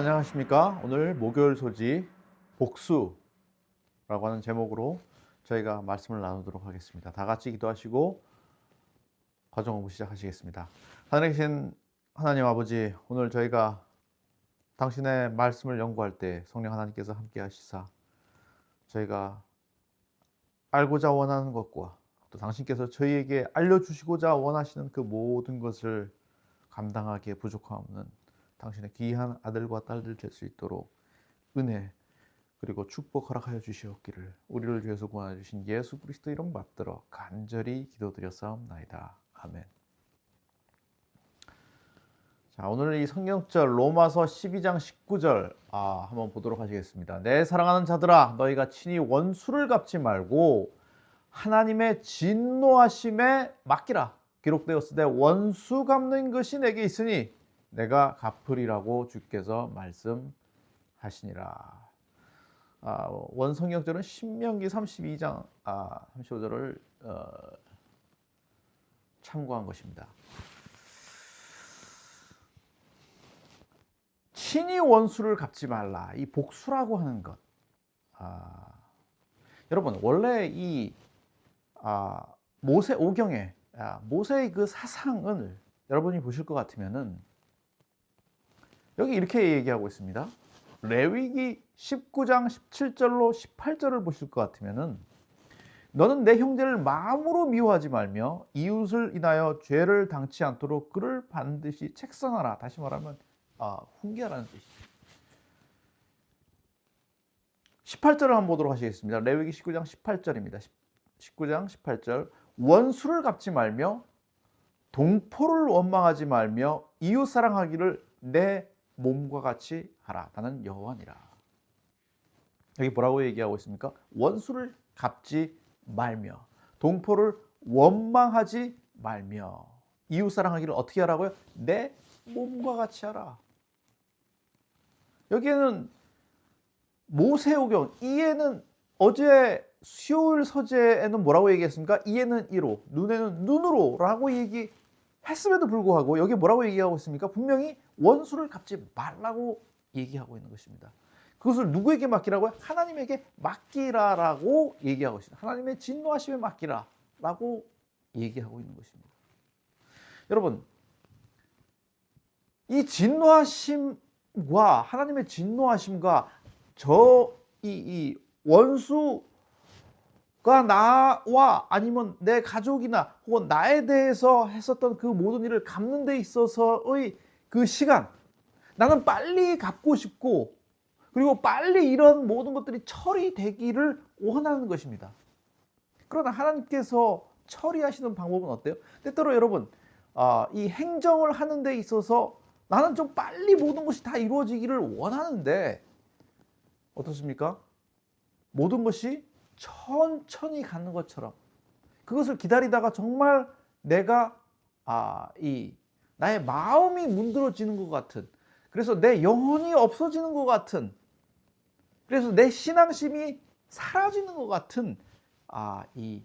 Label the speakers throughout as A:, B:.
A: 안녕하십니까? 오늘 목요일 소지 복수라고 하는 제목으로 저희가 말씀을 나누도록 하겠습니다. 다 같이 기도하시고 과정 공부 시작하시겠습니다. 하늘에 계신 하나님 아버지, 오늘 저희가 당신의 말씀을 연구할 때 성령 하나님께서 함께 하시사 저희가 알고자 원하는 것과 또 당신께서 저희에게 알려주시고자 원하시는 그 모든 것을 감당하기에 부족함 없는 당신의 귀한 아들과 딸들 될 수 있도록 은혜 그리고 축복 허락하여 주시옵기를 우리를 위해서 구원해 주신 예수 그리스도 이름 받들어 간절히 기도드렸사옵나이다. 아멘. 자, 오늘 이 성경절 로마서 12장 19절 아, 한번 보도록 하시겠습니다. 내 사랑하는 자들아 너희가 친히 원수를 갚지 말고 하나님의 진노하심에 맡기라. 기록되었을 때 원수 갚는 것이 내게 있으니 내가 갚으리라고 주께서 말씀하시니라. 아, 원성경절은 신명기 32장 아, 35절을 어, 참고한 것입니다. 친히 원수를 갚지 말라. 이 복수라고 하는 것. 아, 여러분 원래 이 아, 모세 오경에 아, 모세의 그 사상을 여러분이 보실 것 같으면은 여기 이렇게 얘기하고 있습니다. 레위기 19장 17절로 18절을 보실 것 같으면은 너는 내 형제를 마음으로 미워하지 말며 이웃을 인하여 죄를 당치 않도록 그를 반드시 책선하라. 다시 말하면 아, 훈계하라는 뜻이죠. 18절을 한번 보도록 하시겠습니다. 레위기 19장 18절입니다. 19장 18절 원수를 갚지 말며 동포를 원망하지 말며 이웃 사랑하기를 내 몸과 같이 하라. 나는 여호와니라. 여기 뭐라고 얘기하고 있습니까? 원수를 갚지 말며 동포를 원망하지 말며 이웃 사랑하기를 어떻게 하라고요? 내 몸과 같이 하라. 여기에는 모세오경 이에는 어제 수요일 서재에는 뭐라고 얘기했습니까? 이에는 이로, 눈에는 눈으로라고 얘기 했음에도 불구하고 여기 뭐라고 얘기하고 있습니까? 분명히 원수를 갚지 말라고 얘기하고 있는 것입니다. 그것을 누구에게 맡기라고요? 하나님에게 맡기라라고 얘기하고 있습니다. 하나님의 진노하심에 맡기라라고 얘기하고 있는 것입니다. 여러분, 이 진노하심과 하나님의 진노하심과 저이 이 원수 가 나와 아니면 내 가족이나 혹은 나에 대해서 했었던 그 모든 일을 갚는 데 있어서의 그 시간 나는 빨리 갚고 싶고 그리고 빨리 이런 모든 것들이 처리되기를 원하는 것입니다. 그러나 하나님께서 처리하시는 방법은 어때요? 때때로 여러분 아, 이 행정을 하는 데 있어서 나는 좀 빨리 모든 것이 다 이루어지기를 원하는데 어떻습니까? 모든 것이 천천히 가는 것처럼 그것을 기다리다가 정말 내가 아, 이 나의 마음이 문드러지는 것 같은 그래서 내 영혼이 없어지는 것 같은 그래서 내 신앙심이 사라지는 것 같은 아, 이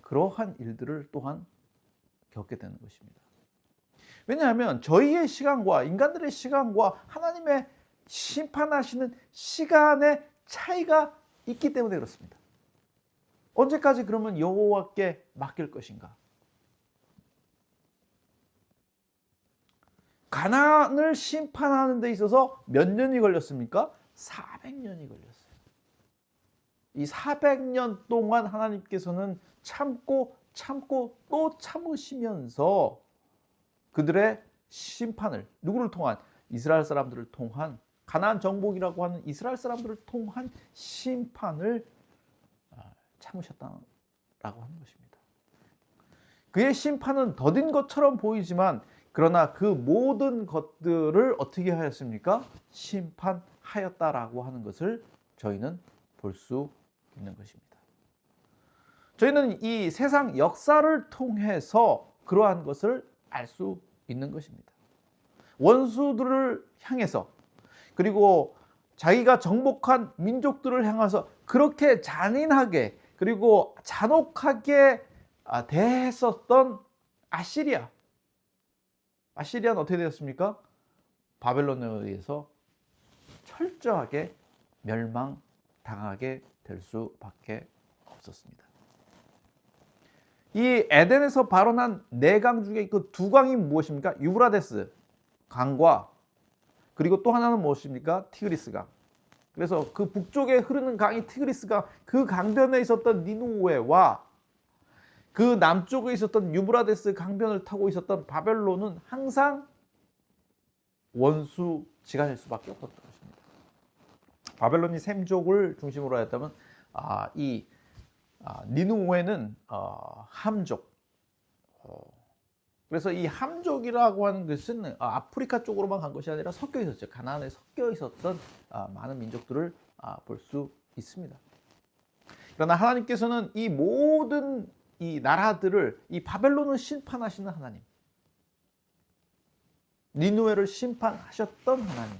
A: 그러한 일들을 또한 겪게 되는 것입니다. 왜냐하면 저희의 시간과 인간들의 시간과 하나님의 심판하시는 시간의 차이가 있기 때문에 그렇습니다. 언제까지 그러면 여호와께 맡길 것인가? 가나안을 심판하는 데 있어서 몇 년이 걸렸습니까? 400년이 걸렸어요. 이 400년 동안 하나님께서는 참고 참고 또 참으시면서 그들의 심판을 누구를 통한 이스라엘 사람들을 통한 가나안 정복이라고 하는 이스라엘 사람들을 통한 심판을 아, 참으셨다라고 하는 것입니다. 그의 심판은 더딘 것처럼 보이지만 그러나 그 모든 것들을 어떻게 하였습니까? 심판하였다라고 하는 것을 저희는 볼 수 있는 것입니다. 저희는 이 세상 역사를 통해서 그러한 것을 알 수 있는 것입니다. 원수들을 향해서 그리고 자기가 정복한 민족들을 향해서 그렇게 잔인하게 그리고 잔혹하게 아, 대했었던 아시리아. 아시리아는 어떻게 되었습니까? 바벨론에 의해서 철저하게 멸망당하게 될 수밖에 없었습니다. 이 에덴에서 발원한 네 강 중에 그 두 강이 무엇입니까? 유브라데스 강과 그리고 또 하나는 무엇입니까? 티그리스 강. 그래서 그 북쪽에 흐르는 강이 티그리스 강, 그 강변에 있었던 니누웨와 그 남쪽에 있었던 유브라데스 강변을 타고 있었던 바벨론은 항상 원수지가 될 수밖에 없었던 것입니다. 바벨론이 샘족을 중심으로 했다면 아, 이 아, 니누웨는 어, 함족. 어, 그래서 이 함족이라고 하는 것은 아, 아프리카 쪽으로만 간 것이 아니라 섞여 있었죠. 가나안에 섞여 있었던 아, 많은 민족들을 아, 볼수 있습니다. 그러나 하나님께서는 이 모든 이 나라들을 이 바벨론을 심판하시는 하나님, 니누웨를 심판하셨던 하나님.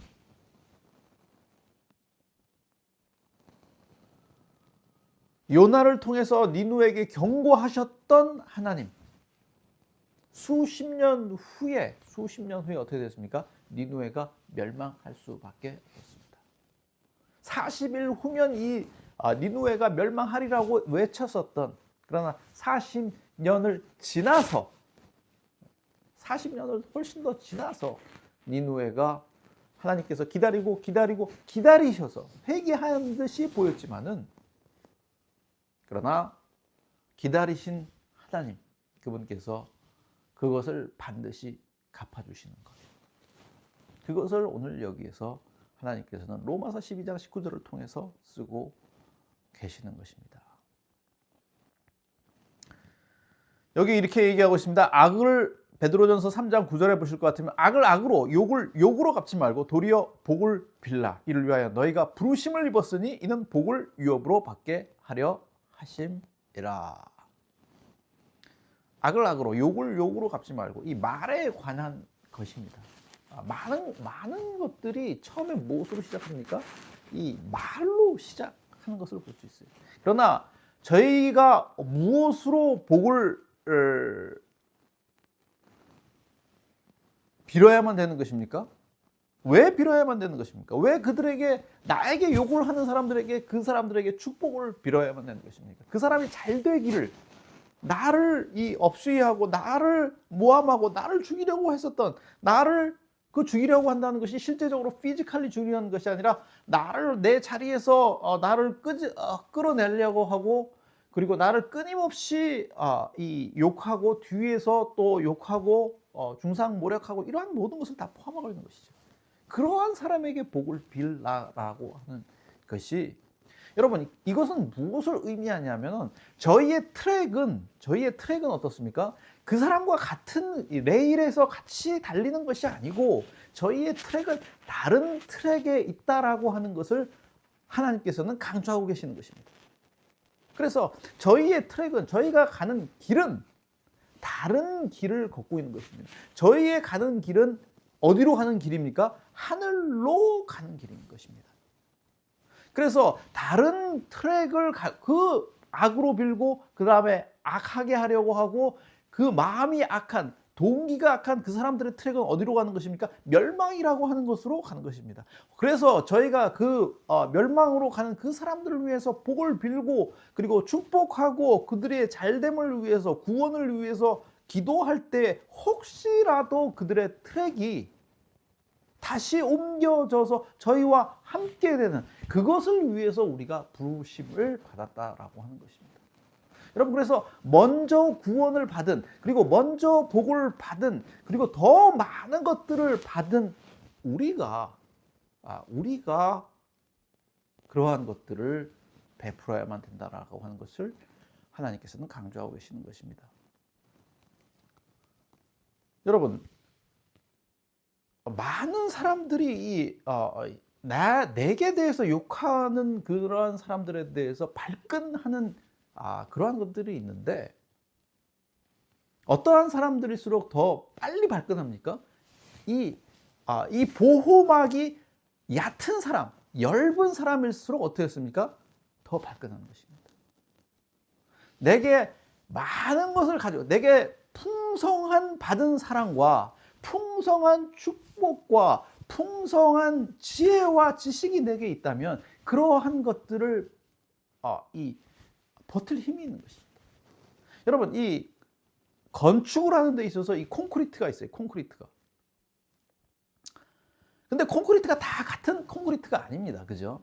A: 요나를 통해서 니누에게 경고하셨던 하나님. 수십 년 후에 수십 년 후에 어떻게 됐습니까? 니누에가 멸망할 수밖에 없습니다. 40일 후면 이 아, 니누에가 멸망하리라고 외쳤었던 그러나 40년을 지나서 40년을 훨씬 더 지나서 니누에가 하나님께서 기다리고 기다리고 기다리셔서 회개하는 듯이 보였지만은 그러나 기다리신 하나님 그분께서 그것을 반드시 갚아주시는 것. 그것을 오늘 여기에서 하나님께서는 로마서 12장 19절을 통해서 쓰고 계시는 것입니다. 여기 이렇게 얘기하고 있습니다. 악을 베드로전서 3장 9절에 보실 것 같으면 악을 악으로 욕을 욕으로 갚지 말고 도리어 복을 빌라 이를 위하여 너희가 부르심을 입었으니 이는 복을 유업으로 받게 하려 하심이라. 악을 악으로 욕을 욕으로 갚지 말고 이 말에 관한 것입니다. 아, 많은 많은 것들이 처음에 무엇으로 시작합니까? 이 말로 시작하는 것을 볼 수 있어요. 그러나 저희가 무엇으로 복을 을, 빌어야만 되는 것입니까? 왜 빌어야만 되는 것입니까? 왜 그들에게 나에게 욕을 하는 사람들에게 그 사람들에게 축복을 빌어야만 되는 것입니까? 그 사람이 잘 되기를 나를 이 업수이하고 나를 모함하고 나를 죽이려고 했었던 나를 그 죽이려고 한다는 것이 실제적으로 피지컬리 죽이려는 것이 아니라 나를 내 자리에서 어, 나를 끄지, 어, 끌어내려고 하고 그리고 나를 끊임없이 어, 이 욕하고 뒤에서 또 욕하고 어, 중상 모략하고 이러한 모든 것을 다 포함하고 있는 것이죠. 그러한 사람에게 복을 빌라라고 하는 것이 여러분 이것은 무엇을 의미하냐면은 저희의 트랙은 저희의 트랙은 어떻습니까? 그 사람과 같은 레일에서 같이 달리는 것이 아니고 저희의 트랙은 다른 트랙에 있다라고 하는 것을 하나님께서는 강조하고 계시는 것입니다. 그래서 저희의 트랙은 저희가 가는 길은 다른 길을 걷고 있는 것입니다. 저희의 가는 길은 어디로 가는 길입니까? 하늘로 가는 길인 것입니다. 그래서 다른 트랙을 가, 그 악으로 빌고 그 다음에 악하게 하려고 하고 그 마음이 악한 동기가 악한 그 사람들의 트랙은 어디로 가는 것입니까? 멸망이라고 하는 것으로 가는 것입니다. 그래서 저희가 그 어, 멸망으로 가는 그 사람들을 위해서 복을 빌고 그리고 축복하고 그들의 잘됨을 위해서 구원을 위해서 기도할 때 혹시라도 그들의 트랙이 다시 옮겨져서 저희와 함께 되는 그것을 위해서 우리가 부르심을 받았다라고 하는 것입니다. 여러분 그래서 먼저 구원을 받은 그리고 먼저 복을 받은 그리고 더 많은 것들을 받은 우리가 아, 우리가 그러한 것들을 베풀어야만 된다라고 하는 것을 하나님께서는 강조하고 계시는 것입니다. 여러분 많은 사람들이 이 어, 나 내게 대해서 욕하는 그러한 사람들에 대해서 발끈하는 아, 그러한 것들이 있는데 어떠한 사람들일수록 더 빨리 발끈합니까? 이, 아, 이 보호막이 얕은 사람, 엷은 사람일수록 어떻게 했습니까? 더 발끈하는 것입니다. 내게 많은 것을 가지고, 내게 풍성한 받은 사랑과 풍성한 축복과 풍성한 지혜와 지식이 내게 있다면 그러한 것들을 어, 이 버틸 힘이 있는 것입니다. 여러분 이 건축을 하는 데 있어서 이 콘크리트가 있어요. 콘크리트가. 근데 콘크리트가 다 같은 콘크리트가 아닙니다. 그죠?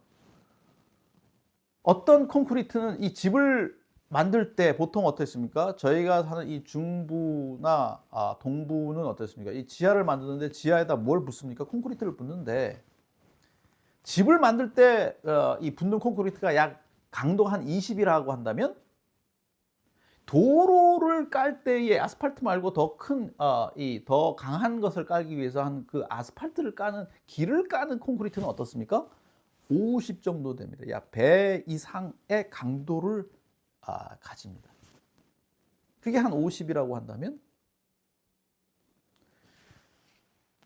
A: 어떤 콘크리트는 이 집을 만들 때 보통 어떻습니까? 저희가 사는 이 중부나 아, 동부는 어떻습니까? 이 지하를 만드는데 지하에다 뭘 붓습니까? 콘크리트를 붓는데 집을 만들 때이 붓는 콘크리트가 약 강도 한 20이라고 한다면 도로를 깔 때의 아스팔트 말고 더 큰, 어, 이 더 강한 것을 깔기 위해서 한 그 아스팔트를 까는 길을 까는 콘크리트는 어떻습니까? 50 정도 됩니다. 약 배 이상의 강도를 아, 가집니다. 그게 한 50이라고 한다면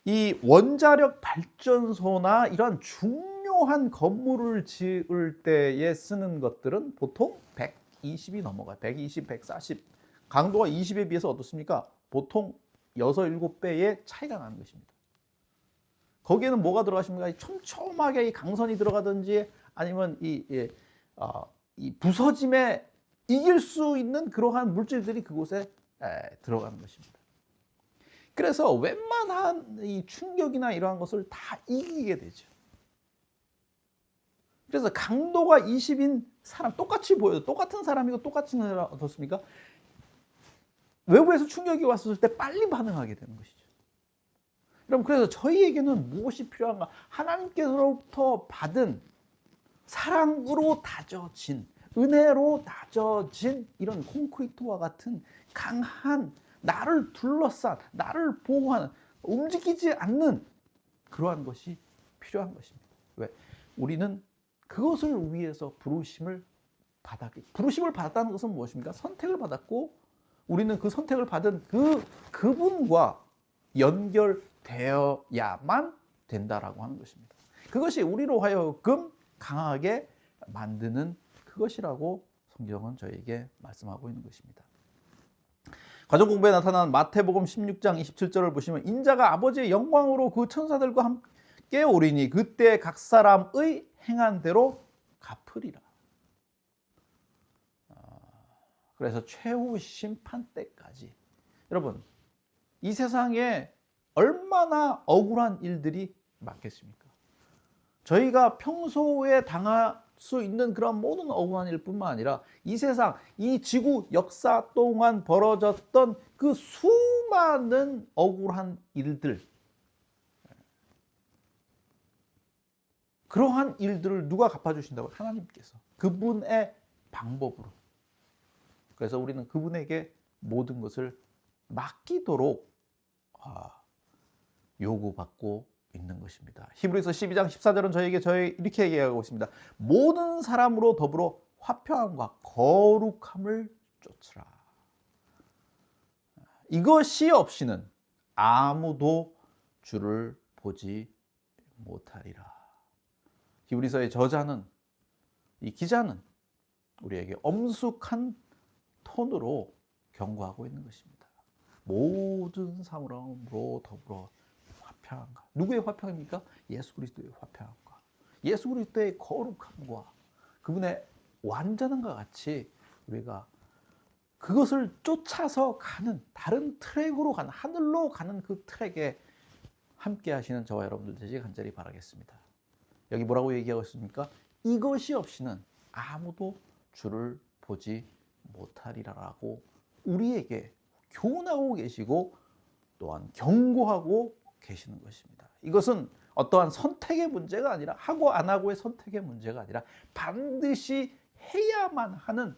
A: 이 원자력 발전소나 이런 중요한 건물을 지을 때에 쓰는 것들은 보통 120이 넘어가요. 120, 140. 강도가 20에 비해서 어떻습니까? 보통 6, 7배의 차이가 나는 것입니다. 거기에는 뭐가 들어가십니까? 촘촘하게 이 강선이 들어가든지 아니면 이, 이, 어, 이 부서짐에 이길 수 있는 그러한 물질들이 그곳에 에, 들어가는 것입니다. 그래서 웬만한 이 충격이나 이러한 것을 다 이기게 되죠. 그래서 강도가 20인 사람 똑같이 보여요. 똑같은 사람이고 똑같은 사람 어떻습니까? 외부에서 충격이 왔을 때 빨리 반응하게 되는 것이죠. 여러분 그래서 저희에게는 무엇이 필요한가? 하나님께로부터 받은 사랑으로 다져진 은혜로 다져진 이런 콘크리트와 같은 강한 나를 둘러싼 나를 보호하는 움직이지 않는 그러한 것이 필요한 것입니다. 왜? 우리는 그것을 위해서 부르심을 받았기. 부르심을 받았다는 것은 무엇입니까? 선택을 받았고 우리는 그 선택을 받은 그 그분과 연결되어야만 된다라고 하는 것입니다. 그것이 우리로 하여금 강하게 만드는 그것이라고 성경은 저에게 말씀하고 있는 것입니다. 가정 공부에 나타난 마태복음 16장 27절을 보시면 인자가 아버지의 영광으로 그 천사들과 함께 오리니 그때 각 사람의 행한 대로 갚으리라. 아, 그래서 최후 심판 때까지 여러분 이 세상에 얼마나 억울한 일들이 많겠습니까? 저희가 평소에 당할 수 있는 그런 모든 억울한 일뿐만 아니라 이 세상, 이 지구 역사 동안 벌어졌던 그 수많은 억울한 일들, 그러한 일들을 누가 갚아주신다고? 하나님께서. 그분의 방법으로. 그래서 우리는 그분에게 모든 것을 맡기도록 아, 요구받고 있는 것입니다. 히브리서 12장 14절은 저에게 저희 이렇게 얘기하고 있습니다. 모든 사람으로 더불어 화평함과 거룩함을 쫓으라. 이것이 없이는 아무도 주를 보지 못하리라. 히브리서의 저자는 이 기자는 우리에게 엄숙한 톤으로 경고하고 있는 것입니다. 모든 사람으로 더불어 화평함과 누구의 화평입니까? 예수 그리스도의 화평함과 예수 그리스도의 거룩함과 그분의 완전함과 같이 우리가 그것을 쫓아서 가는 다른 트랙으로 가는 하늘로 가는 그 트랙에 함께 하시는 저와 여러분들 되시 간절히 바라겠습니다. 여기 뭐라고 얘기하고 있습니까? 이것이 없이는 아무도 주를 보지 못하리라라고 우리에게 교훈하고 계시고 또한 경고하고 계시는 것입니다. 이것은 어떠한 선택의 문제가 아니라 하고 안 하고의 선택의 문제가 아니라 반드시 해야만 하는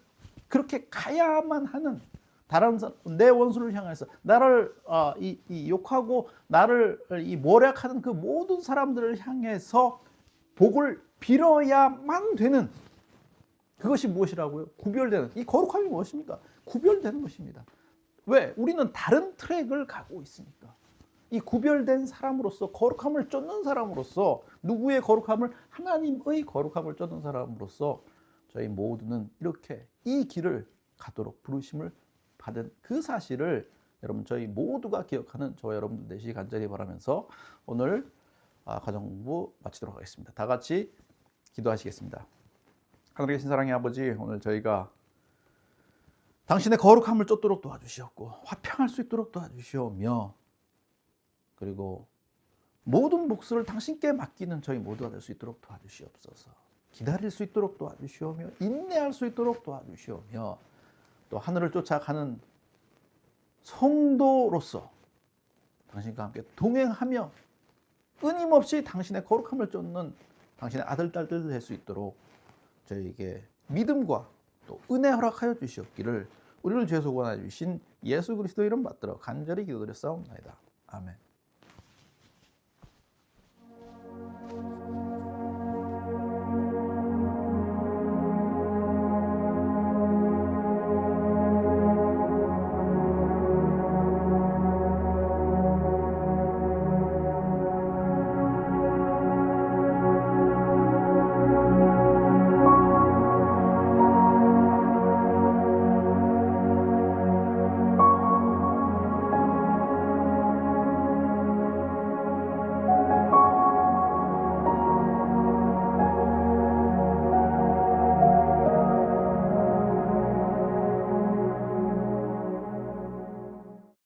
A: 그렇게 가야만 하는 다른 내 원수를 향해서 나를 어, 이, 이 욕하고 나를 이 모략하는 그 모든 사람들을 향해서 복을 빌어야만 되는 그것이 무엇이라고요? 구별되는 이 거룩함이 무엇입니까? 구별되는 것입니다. 왜? 우리는 다른 트랙을 가고 있으니까. 이 구별된 사람으로서 거룩함을 쫓는 사람으로서 누구의 거룩함을 하나님의 거룩함을 쫓는 사람으로서 저희 모두는 이렇게 이 길을 가도록 부르심을 받은 그 사실을 여러분 저희 모두가 기억하는 저와 여러분들 되시 간절히 바라면서 오늘 아, 가정부 마치도록 하겠습니다. 다 같이 기도하시겠습니다. 하늘에 계신 사랑의 아버지, 오늘 저희가 당신의 거룩함을 쫓도록 도와주시었고 화평할 수 있도록 도와주시오며 그리고 모든 몫을 당신께 맡기는 저희 모두가 될 수 있도록 도와주시옵소서. 기다릴 수 있도록 도와주시오며 인내할 수 있도록 도와주시오며 또 하늘을 쫓아가는 성도로서 당신과 함께 동행하며 끊임없이 당신의 거룩함을 쫓는 당신의 아들 딸들 될 수 있도록 저희에게 믿음과 또 은혜 허락하여 주시옵기를 우리를 죄 소원하여 주신 예수 그리스도 이름 받들어 간절히 기도드려 싸움나이다. 아멘.